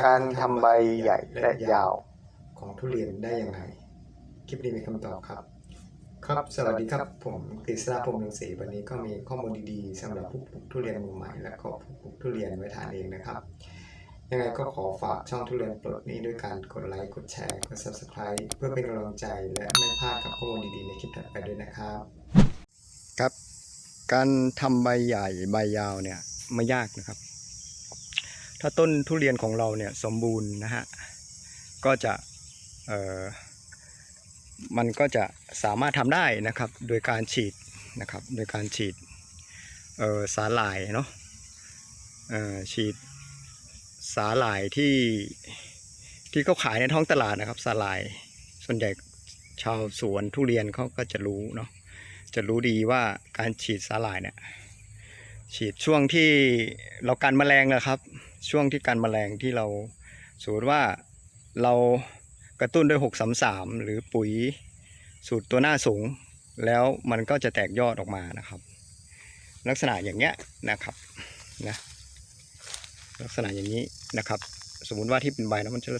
การทำใบใหญ่และยาวของทุเรียนได้ยังไง คลิปนี้มีคำตอบครับ ครับสวัสดีครับผมกฤษณพงษ์รังสีวันนี้ก็มีข้อมูลดีๆสำหรับผู้ปลูกทุเรียนมือใหม่ และก็ผู้ปลูกทุเรียนไว้ทานเองนะครับ ยังไงก็ขอฝากช่องทุเรียนปลดหนี้ด้วยการกดไลค์กดแชร์กด subscribe เพื่อเป็นกำลังใจและไม่พลาดกับข้อมูลดีๆ ในคลิปถัดไปด้วยนะครับ ครับ การทำใบใหญ่ใบยาวเนี่ยไม่ยากนะครับ ถ้าต้นทุเรียนของเราเนี่ยสมบูรณ์นะฮะก็จะมันก็จะสามารถทำได้นะครับโดยการฉีดนะครับโดยการฉีดสาหร่ายเนาะฉีดสาหร่ายที่ที่เขาขายในท้องตลาดนะครับสาหร่ายส่วนใหญ่ชาวสวนทุเรียนเขาก็จะรู้เนาะจะรู้ดีว่าการฉีดสาหร่ายเนี่ยฉีดช่วงที่เรากันแมลงนะครับ ช่วงที่กันแมลงที่เราสมมติว่าเรากระตุ้นด้วย 633 หรือปุ๋ยสูตรตัวหน้าสูง แล้วมันก็จะแตกยอดออกมานะครับ ลักษณะอย่างเงี้ยนะครับนะลักษณะอย่างนี้นะครับ สมมุติว่าที่เป็นใบแล้วมันจะ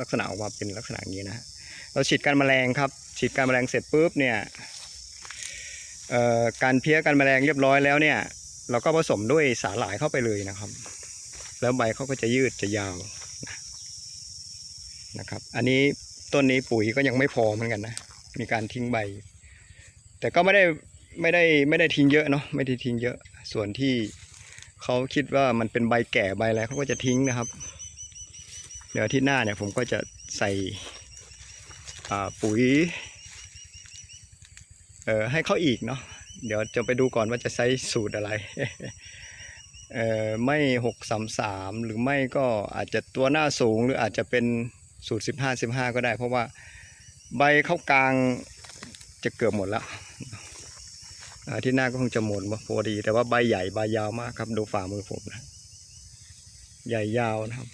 ลักษณะออกมาเป็นลักษณะอย่างนี้นะเราฉีดกันแมลงครับ ฉีดกันแมลงเสร็จปุ๊บเนี่ยการเพี้ยกันแมลงเรียบร้อยแล้วเนี่ย เราก็ผสมด้วยสาหร่ายเข้าไปเลยนะครับ แล้วใบเขาก็จะยืดจะยาวนะครับ อันนี้ต้นนี้ปุ๋ยก็ยังไม่พอเหมือนกันนะ มีการทิ้งใบ แต่ก็ไม่ได้ไม่ได้ไม่ได้ทิ้งเยอะเนาะไม่ได้ทิ้งเยอะ ส่วนที่เขาคิดว่ามันเป็นใบแก่ใบอะไรเขาก็จะทิ้งนะครับ เดี๋ยวที่หน้าเนี่ยผมก็จะใส่ปุ๋ยเอ่อให้เขาอีกเนาะเดี๋ยวจะไปดูก่อนว่าจะใช้สูตรอะไร ไม่หกสามสามหรือไม่ก็อาจจะตัวหน้าสูงหรืออาจจะเป็นสูตรสิบห้าสิบห้าก็ได้ เพราะว่าใบเข้ากลางจะเกือบหมดแล้วที่หน้าก็คงจะหมดพอดี แต่ว่าใบใหญ่ใบยาวมากครับ ดูฝ่ามือผมนะ ใหญ่ยาวนะครับ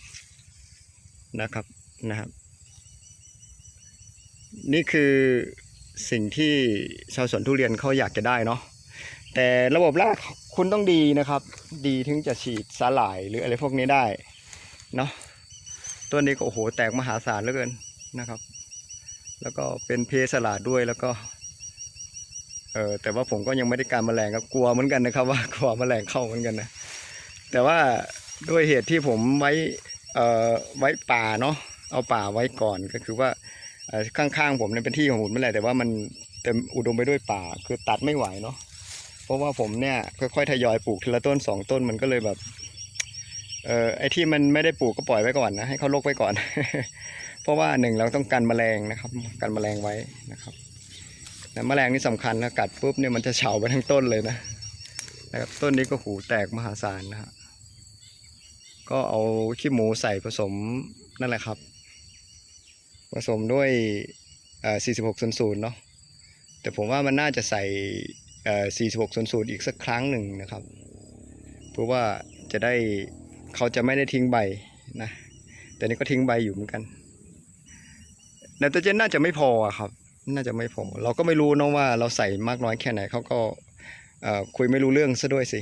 นะครับนะครับ นี่คือสิ่งที่ชาวสวนทุเรียนเขาอยากจะได้เนาะ แต่ระบบรากคุณต้องดีนะครับ ดีถึงจะฉีดสาหร่ายหรืออะไรพวกนี้ได้เนาะต้นนี้ก็โอ้โหแตกมหาศาลเหลือเกินนะครับ แล้วก็เป็นเพสลาดด้วยแล้วก็เออแต่ว่าผมก็ยังไม่ได้การแมลงครับกลัวเหมือนกันนะครับ ว่ากลัวแมลงเข้าเหมือนกันนะแต่ว่าด้วยเหตุที่ผมไว้เอ่อไว้ป่าเนาะเอาป่าไว้ก่อนก็คือว่าข้างๆผมเนี่ยเป็นที่ของผมไม่แหละแต่ว่ามันเต็มอุดมไปด้วยป่า คือตัดไม่ไหวเนาะ ราะว่าผมเนี่ยค่อยๆทยอยปลูกทีละต้นสองต้นมันก็เลยแบบ เออไอที่มันไม่ได้ปลูกก็ปล่อยไว้ก่อนนะให้เขาลกไว้ก่อน เพราะว่าหนึ่งเราต้องกันแมลงนะครับกันแมลงไว้นะครับแต่แมลงนี่สำคัญนะกัดปุ๊บเนี่ยมันจะเฉาไปทั้งต้นเลยนะนะครับต้นนี้ก็หูแตกมหาศาลนะฮะก็เอาขี้หมูใส่ผสมนั่นแหละครับ ผสมด้วยอ่อ4600เนาะแต่ผมว่ามันน่าจะใส่ 4600 อีกสักครั้งหนึ่งนะครับ เพราะว่าจะได้เขาจะไม่ได้ทิ้งใบนะ แต่นี่ก็ทิ้งใบอยู่เหมือนกันไนโตรเจนน่าจะไม่พอครับ น่าจะไม่พอ เราก็ไม่รู้เนะว่าเราใส่มากน้อยแค่ไหนเขาก็คุยไม่รู้เรื่องซะด้วยสิ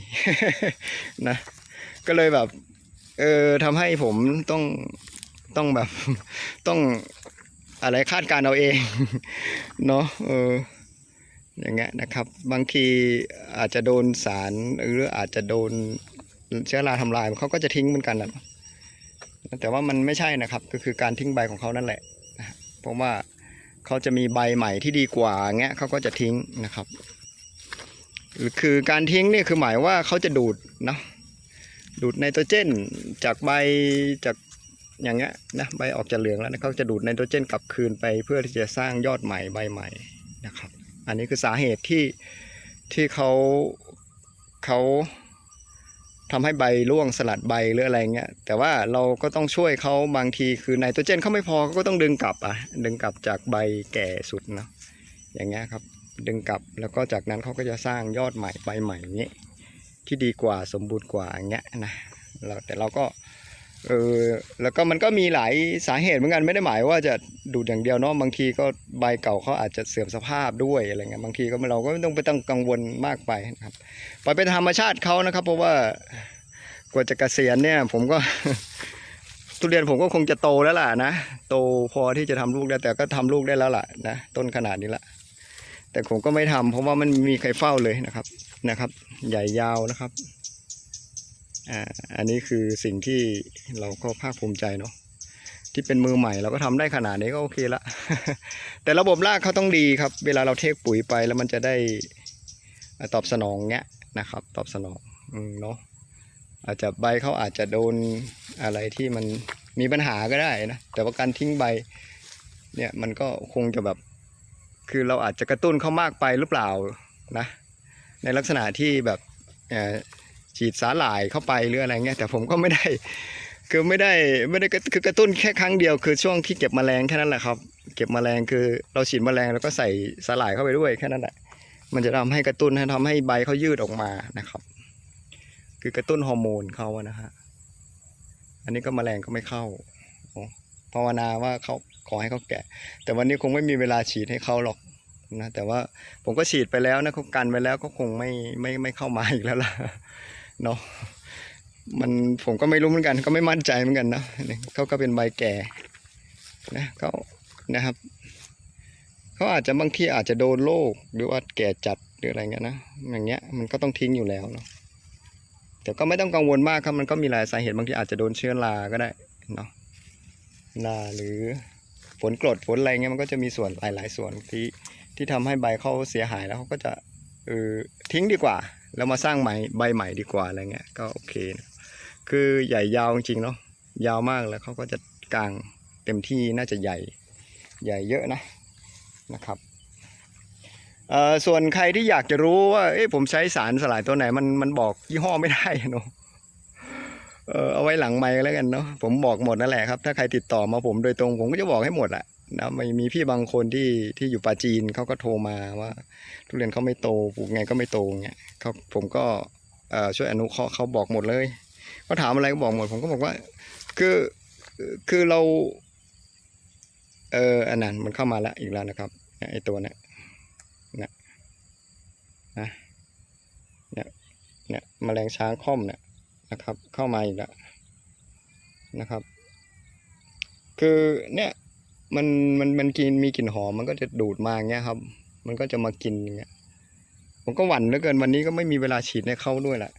นะ ก็เลยแบบเออทำให้ผมต้องต้องแบบต้องอะไรคาดการเอาเองเนาะเออ อย่างเงี้ยนะครับ บางทีอาจจะโดนสารหรืออาจจะโดนเชื้อราทำลายเขาก็จะทิ้งเหมือนกันนะแต่ว่ามันไม่ใช่นะครับก็คือการทิ้งใบของเขานั่นแหละเพราะว่าเขาจะมีใบใหม่ที่ดีกว่าเงี้ยเขาก็จะทิ้งนะครับหรือคือการทิ้งนี่คือหมายว่าเขาจะดูดเนาะดูดไนโตรเจนจากใบจากอย่างเงี้ยนะใบออกจะเหลืองแล้วนะเขาจะดูดไนโตรเจนกลับคืนไปเพื่อที่จะสร้างยอดใหม่ใบใหม่นะครับ อันนี้คือสาเหตุที่ที่เขาเขาทำให้ใบร่วงสลัดใบหรืออะไรเงี้ยแต่ว่าเราก็ต้องช่วยเขาบางทีคือไนโตรเจนเขาไม่พอเขาก็ต้องดึงกลับอะดึงกลับจากใบแก่สุดเนาะอย่างเงี้ยครับดึงกลับแล้วก็จากนั้นเขาก็จะสร้างยอดใหม่ใบใหม่อย่างเงี้ยที่ดีกว่าสมบูรณ์กว่าอย่างเงี้ยนะเราแต่เราก็ เออแล้วก็มันก็มีหลายสาเหตุเหมือนกันไม่ได้หมายว่าจะดูดอย่างเดียวเนาะบางทีก็ใบเก่าเขาอาจจะเสื่อมสภาพด้วยอะไรเงี้ยบางทีก็เราก็ไม่ต้องไปต้องกังวลมากไปนะครับปล่อยเป็นธรรมชาติเขานะครับ เพราะว่ากว่าจะเกษียณเนี่ยผมก็ทุเรียนผมก็คงจะโตแล้วล่ะนะโตพอที่จะทำลูกได้แต่ก็ทำลูกได้แล้วล่ะนะต้นขนาดนี้ละแต่ผมก็ไม่ทำเพราะว่ามันมีใครเฝ้าเลยนะครับนะครับ ใหญ่ยาวนะครับ อ่าอันนี้คือสิ่งที่เราก็ภาคภูมิใจเนาะที่เป็นมือใหม่เราก็ทำได้ขนาดนี้ก็โอเคละ แต่ระบบรากเขาต้องดีครับ เวลาเราเทคปุ๋ยไปแล้วมันจะได้ตอบสนองเงี้ยนะครับ ตอบสนองอืมเนาะอาจจะใบเขาอาจจะโดนอะไรที่มันมีปัญหาก็ได้นะแต่ว่าการทิ้งใบ เนี่ยมันก็คงจะแบบ คือเราอาจจะกระตุ้นเขามากไปหรือเปล่านะ ในลักษณะที่แบบอ่อ ฉีดสาหร่ายเข้าไปหรืออะไรเงี้ยแต่ผมก็ไม่ได้คือไม่ได้ไม่ได้คือกระตุ้นแค่ครั้งเดียวคือช่วงที่เก็บแมลงแค่นั้นแหละครับ เก็บแมลงคือเราฉีดแมลงแล้วก็ใส่สาหร่ายเข้าไปด้วยแค่นั้นแหละมันจะทำให้กระตุ้นให้ทำให้ใบเขายืดออกมานะครับ คือกระตุ้นฮอร์โมนเขาอะนะฮะอันนี้ก็แมลงก็ไม่เข้าภาวนาว่าเขาขอให้เขาแก่ แต่วันนี้คงไม่มีเวลาฉีดให้เขาหรอกนะแต่ว่าผมก็ฉีดไปแล้วนะเขากันไปแล้วก็คงไม่ไม่ไม่เข้ามาอีกแล้วล่ะ เนาะมันผมก็ไม่รู้เหมือนกัน ก็ไม่มั่นใจเหมือนกันเนาะเขาก็เป็นใบแก่นะเขานะครับเขาอาจจะบางทีอาจจะโดนโรคหรือว่าแก่จัดหรืออะไรเงี้ยนะอย่างเงี้ยมันก็ต้องทิ้งอยู่แล้วเนาะแต่ก็ไม่ต้องกังวลมากครับมันก็มีหลายสาเหตุบางทีอาจจะโดนเชื้อราก็ได้เนาะราหรือฝนกรดฝนอะไรเงี้ยมันก็จะมีส่วนหลาย ๆ ส่วนที่ที่ทำให้ใบเขาเสียหายแล้วเขาก็จะเออทิ้งดีกว่า แล้วมาสร้างใหม่ใบใหม่ดีกว่าอะไรเงี้ยก็โอเคนะคือใหญ่ยาวจริงๆเนาะยาวมากแล้วเขาก็จะกลางเต็มที่น่าจะใหญ่ใหญ่เยอะนะนะครับเออส่วนใครที่อยากจะรู้ว่าเอ๊ะผมใช้สารสลายตัวไหนมันมันบอกยี่ห้อไม่ได้เนาะเออเอาไว้หลังไมค์แล้วกันเนาะผมบอกหมดนั่นแหละครับ ถ้าใครติดต่อมาผมโดยตรงผมก็จะบอกให้หมดแหละ นะม่มีพี่บางคนที่ที่อยู่ปาจีนเขาก็โทรมาว่า ทุเรียนเขาไม่โตปลูกไงก็ไม่โตเงี้ยเขาผมก็ช่วยอนุเคราะห์เขาบอกหมดเลยเขาถามอะไรก็บอกหมด ผมก็บอกว่า คือคือเรา เอออันนั้นมันเข้ามาแล้วอีกแล้วนะครับเนี่ยไอตัวเนี้ยนะนะเนี่ยเนี่ยแมลงช้างค่อมเนี่ยนะครับ เข้ามาอีกแล้วนะครับ คือเนี่ย มันมันมันกินมีกลิ่นหอมมันก็จะดูดมาอย่างเงี้ยครับ มันก็จะมากินอย่างเงี้ยผมก็หวั่นเหลือเกินวันนี้ก็ไม่มีเวลาฉีดให้เขาด้วยแหละ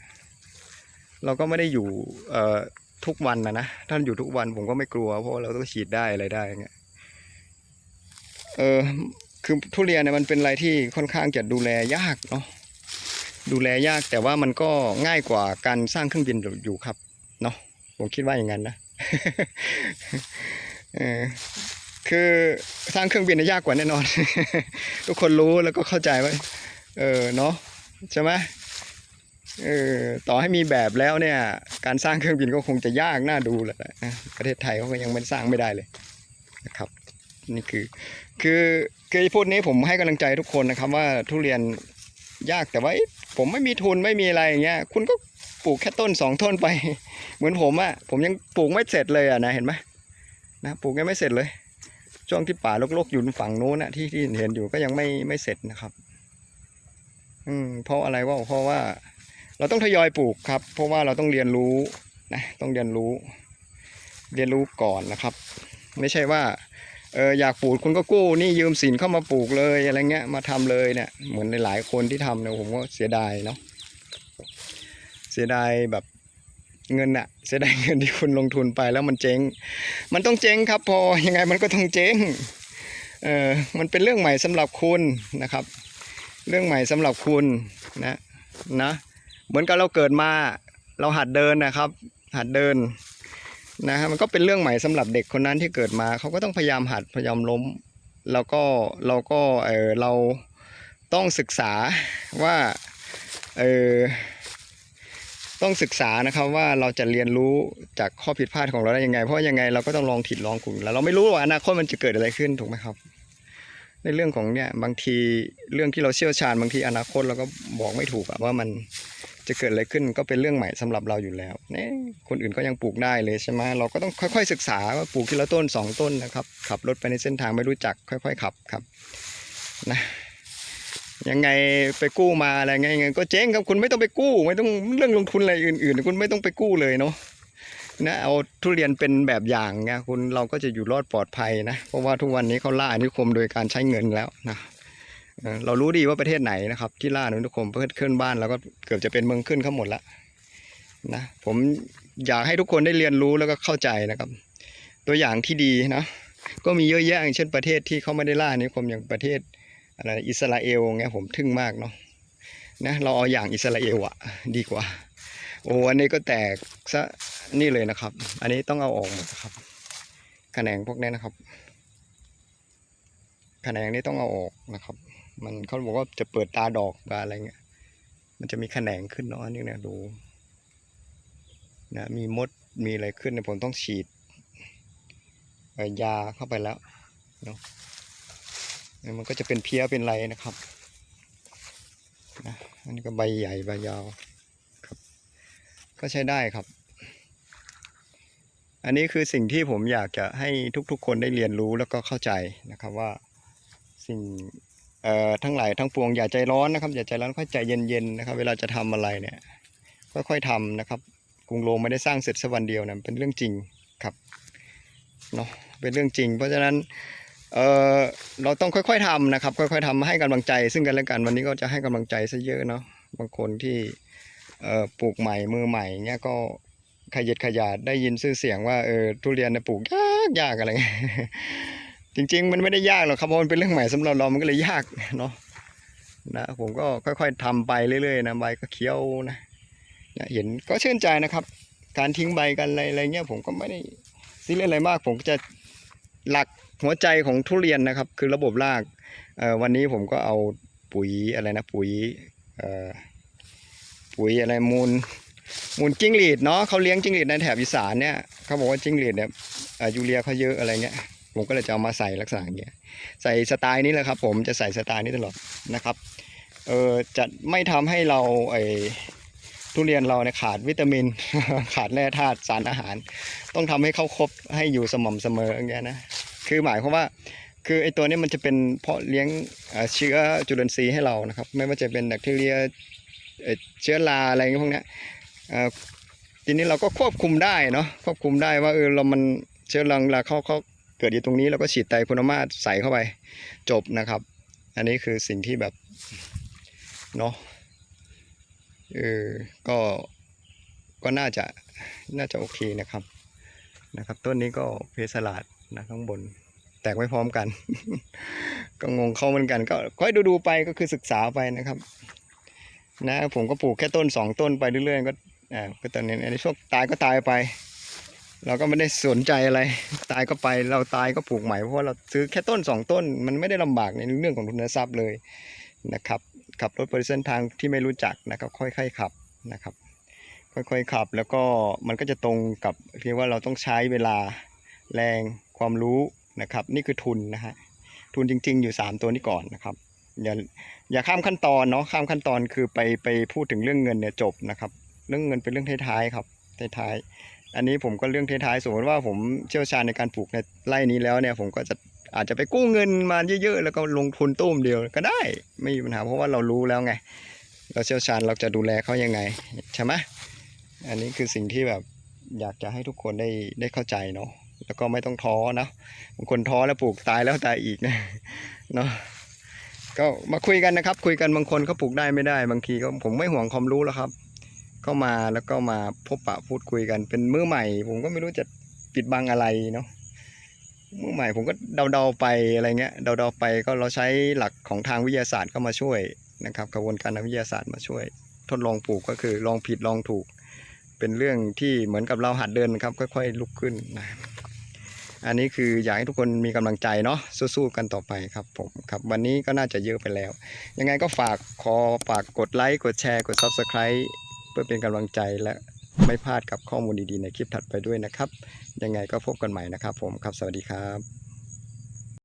เราก็ไม่ได้อยู่เอ่อทุกวันนะนะท่านอยู่ทุกวันผมก็ไม่กลัว เพราะเราต้องฉีดได้อะไรได้อย่างเงี้ยเออคือทุเรียนเนี่ยมันเป็นอะไรที่ค่อนข้างจะดูแลยากเนาะดูแลยากแต่ว่ามันก็ง่ายกว่าการสร้างเครื่องบินอยู่ครับเนาะผมคิดว่าอย่างนั้นนะเออ คือสร้างเครื่องบินยากกว่าแน่นอน ทุกคนรู้แล้วก็เข้าใจว่าเออเนาะใช่ไหมเออต่อให้มีแบบแล้วเนี่ย การสร้างเครื่องบินก็คงจะยากน่าดูแหละนะประเทศไทยเขาก็ยังไม่สร้างไม่ได้เลยนะครับนี่คือคือคือพูดนี้ผมให้กำลังใจทุกคนนะครับว่าทุเรียนยากแต่ว่าผมไม่มีทุนไม่มีอะไรอย่างเงี้ยคุณก็ปลูกแค่ต้นสองต้นไป เหมือนผมอะ่ะผมยังปลูกไม่เสร็จเลยอะนะเห็นไหมนะปลูกยังไม่เสร็จเลย ช่วงที่ป่ารกๆอยู่ฝั่งโน้นนะที่ที่เห็นอยู่ก็ยังไม่ไม่เสร็จนะครับ อืมเพราะอะไรว่าเพราะว่า เราต้องทยอยปลูกครับ เพราะว่าเราต้องเรียนรู้นะต้องเรียนรู้ เรียนรู้ก่อนนะครับ ไม่ใช่ว่าเอออยากปลูกคุณก็กู้นี่ยืมสินเข้ามาปลูกเลยอะไรเงี้ยมาทำเลยเนี่ยเหมือนหลายๆคนที่ทำเนี่ยผมก็เสียดายเนาะเสียดายแบบ เงินอะเสียดายเงินที่คุณลงทุนไปแล้วมันเจ๊ง มันต้องเจ๊งครับพอยังไงมันก็ต้องเจ๊งเออมันเป็นเรื่องใหม่สำหรับคุณนะครับ เรื่องใหม่สำหรับคุณนะนะเหมือนกับเราเกิดมาเราหัดเดินนะครับ หัดเดินนะฮะมันก็เป็นเรื่องใหม่สำหรับเด็กคนนั้นที่เกิดมาเขาก็ต้องพยายามหัดพยายามล้ม แล้วก็เราก็เออเราต้องศึกษาว่าเออ ต้องศึกษานะครับว่าเราจะเรียนรู้จากข้อผิดพลาดของเราได้ยังไง เพราะยังไงเราก็ต้องลองผิดลองถูกแล้วเราไม่รู้ว่าอนาคตมันจะเกิดอะไรขึ้นถูกไหมครับ ในเรื่องของเนี่ยบางทีเรื่องที่เราเชี่ยวชาญบางทีอนาคตเราก็บอกไม่ถูกอะว่ามันจะเกิดอะไรขึ้นก็เป็นเรื่องใหม่สำหรับเราอยู่แล้วเนี่ยคนอื่นก็ยังปลูกได้เลยใช่ไหมเราก็ต้องค่อย ๆ ศึกษาว่าปลูกทีละต้นสองต้นนะครับขับรถไปในเส้นทางไม่รู้จักค่อย ๆ ขับครับนะ ยังไงไปกู้มาอะไรไงไงก็เจ๊งครับคุณไม่ต้องไปกู้ ไม่ต้องเรื่องลงทุนอะไรอื่นๆ คุณไม่ต้องไปกู้เลยเนาะนะเอาทุเรียนเป็นแบบอย่างเงี้ยคุณเราก็จะอยู่รอดปลอดภัยนะเพราะว่าทุกวันนี้เขาล่าอนิคมโดยการใช้เงินแล้วนะเรารู้ดีว่าประเทศไหนนะครับที่ล่าอนิคมประเทศเคลื่อนบ้านเราก็เกือบจะเป็นเมืองขึ้นเขาหมดล้วนะผมอยากให้ทุกคนได้เรียนรู้แล้วก็เข้าใจนะครับ ตัวอย่างที่ดีนะก็มีเยอะแยะอย่างเช่นประเทศที่เขาไม่ได้ล่าอนิคมอย่างประเทศ อะไรอิสราเอลเงี้ยผมทึ่งมากเนาะนะเราเอาอย่างอิสราเอลอะดีกว่า โอ้อันนี้ก็แตกซะนี่เลยนะครับ อันนี้ต้องเอาออกหมดนะครับแขนงพวกนี้นะครับแขนงนี้ต้องเอาออกนะครับ มันเขาบอกว่าจะเปิดตาดอกบาอะไรเงี้ย มันจะมีแขนงขึ้นเนาะอันนี่เนี่ยดูนะมีมดมีอะไรขึ้นเนี่ยผมต้องฉีดยาเข้าไปแล้วเนาะ มันก็จะเป็นเพี้ยเป็นไรนะครับนะอันนี้ก็ใบใหญ่ใบยาวครับ ก็ใช้ได้ครับ อันนี้คือสิ่งที่ผมอยากจะให้ทุกๆ คนได้เรียนรู้แล้วก็เข้าใจนะครับว่าสิ่งเอ่อทั้งหลายทั้งปวงอย่าใจร้อนนะครับ อย่าใจร้อนค่อยใจเย็นๆนะครับ เวลาจะทำอะไรเนี่ยค่อยๆทำนะครับกรุงโรมไม่ได้สร้างเสร็จสักวันเดียวนะเป็นเรื่องจริงครับเนาะเป็นเรื่องจริง เพราะฉะนั้น เออเราต้องค่อยๆทำนะครับ ค่อย ๆทำให้กำลังใจ ซึ่งกันและกันวันนี้ก็จะให้กำลังใจซะเยอะเนาะบางคนที่เออปลูกใหม่มือใหม่เงี้ยก็ขยัดขยาดได้ยินชื่อเสียงว่าเออทุเรียนเนี่ยปลูกยากยากอะไรเงี้ยจริง ๆ มันไม่ได้ยากหรอกครับเพราะมันเป็นเรื่องใหม่สำหรับเรามันก็เลยยากเนาะนะผมก็ค่อยๆทำไปเรื่อยๆนะใบก็เขียวนะนะเห็นก็ชื่นใจนะครับ การทิ้งใบกันอะไรอะไรเงี้ยผมก็ไม่ได้ซีเรียสอะไรมาก ผมจะหลัก หัวใจของทุเรียนนะครับ คือระบบรากวันนี้ผมก็เอาปุ๋ยอะไรนะปุ๋ยปุ๋ยอะไรมูลมูลจิ้งหรีดเนาะเขาเลี้ยงจิ้งหรีดในแถบอีสานเนี่ยเขาบอกว่าจิ้งหรีดเนี่ยยูเรียเขาเยอะอะไรเงี้ยผมก็เลยจะเอามาใส่ลักษณะอย่างเงี้ยใส่สไตล์นี้แหละครับ ผมจะใส่สไตล์นี้ตลอดนะครับเออจะไม่ทำให้เราไอทุเรียนเราเนี่ยขาดวิตามิน ขาดแร่ธาตุสารอาหาร ต้องทำให้เขาครบให้อยู่สม่ำเสมออย่างเงี้ยนะ คือหมายความว่า คือไอตัวนี้มันจะเป็นเพาะเลี้ยงเชื้อจุลินทรีย์ให้เรานะครับ ไม่ว่าจะเป็นแบคทีเรียเชื้อราอะไรพวกนี้ทีนี้เราก็ควบคุมได้เนาะควบคุมได้ว่าเออเรามันเชื้อราราเขาเขาเกิดอยู่ตรงนี้เราก็ฉีดไตรโคโนมาใส่เข้าไปจบนะครับ อันนี้คือสิ่งที่แบบเนาะเออก็ก็น่าจะน่าจะโอเคนะครับนะครับ ต้นนี้ก็เพสลาด นะข้างบน แตกไม่พร้อมกัน ก็งงเข้าเหมือนกัน ก็ค่อยดูๆไปก็คือศึกษาไปนะครับ นะผมก็ปลูกแค่ต้นสองต้นไปเรื่อยๆก็อ่าก็ตอนนี้ในช่วงตายก็ตายไป เราก็ไม่ได้สนใจอะไร ตายก็ไปเราตายก็ปลูกใหม่เพราะว่าเราซื้อแค่ต้นสองต้น มันไม่ได้ลำบากในเรื่องของทุนทรัพย์เลยนะครับขับรถบริเส้นทางที่ไม่รู้จักนะครับค่อยๆขับนะครับ ค่อยๆขับแล้วก็มันก็จะตรงกับที่ว่าเราต้องใช้เวลาแรง ความรู้นะครับ นี่คือทุนนะฮะทุนจริง ๆ อยู่สามตัวนี้ก่อนนะครับ อย่าอย่าข้ามขั้นตอนเนาะข้ามขั้นตอนคือไปไปพูดถึงเรื่องเงินเนี่ยจบนะครับ เรื่องเงินเป็นเรื่องท้ายๆครับท้ายๆอันนี้ผมก็เรื่องท้ายๆสมมติว่าผมเชี่ยวชาญในการปลูกในไร่นี้แล้วเนี่ยผมก็จะอาจจะไปกู้เงินมาเยอะๆ แล้วก็ลงทุนตุ้มเดียวก็ได้ไม่มีปัญหาเพราะว่าเรารู้แล้วไง เราเชี่ยวชาญเราจะดูแลเขายังไงใช่ไหมอันนี้คือสิ่งที่แบบอยากจะให้ทุกคนได้ได้เข้าใจเนาะ แล้วก็ไม่ต้องท้อนะบางคนท้อแล้วปลูกตายแล้วตายอีกนะเนาะก็มาคุยกันนะครับ คุยกันบางคนเขาปลูกได้ไม่ได้ บางทีก็ผมไม่ห่วงความรู้แล้วครับเข้ามาแล้วก็มาพบปะพูดคุยกันเป็นมือใหม่ ผมก็ไม่รู้จะปิดบังอะไรเนาะมือใหม่ผมก็เดาๆไปอะไรเงี้ยเดาๆไปก็เราใช้หลักของทางวิทยาศาสตร์เข้ามาช่วยนะครับกระบวนการทางวิทยาศาสตร์มาช่วย ทดลองปลูกก็คือลองผิดลองถูก เป็นเรื่องที่เหมือนกับเราหัดเดินครับ ค่อยๆลุกขึ้นนะ อันนี้คืออยากให้ทุกคนมีกำลังใจเนาะสู้ๆกันต่อไปครับผมครับวันนี้ก็น่าจะเยอะไปแล้ว ยังไงก็ฝากขอฝากกดไลค์กดแชร์กด Subscribe เพื่อเป็นกำลังใจและไม่พลาดกับข้อมูลดีๆในคลิปถัดไปด้วยนะครับ ยังไงก็พบกันใหม่นะครับผมครับสวัสดีครับ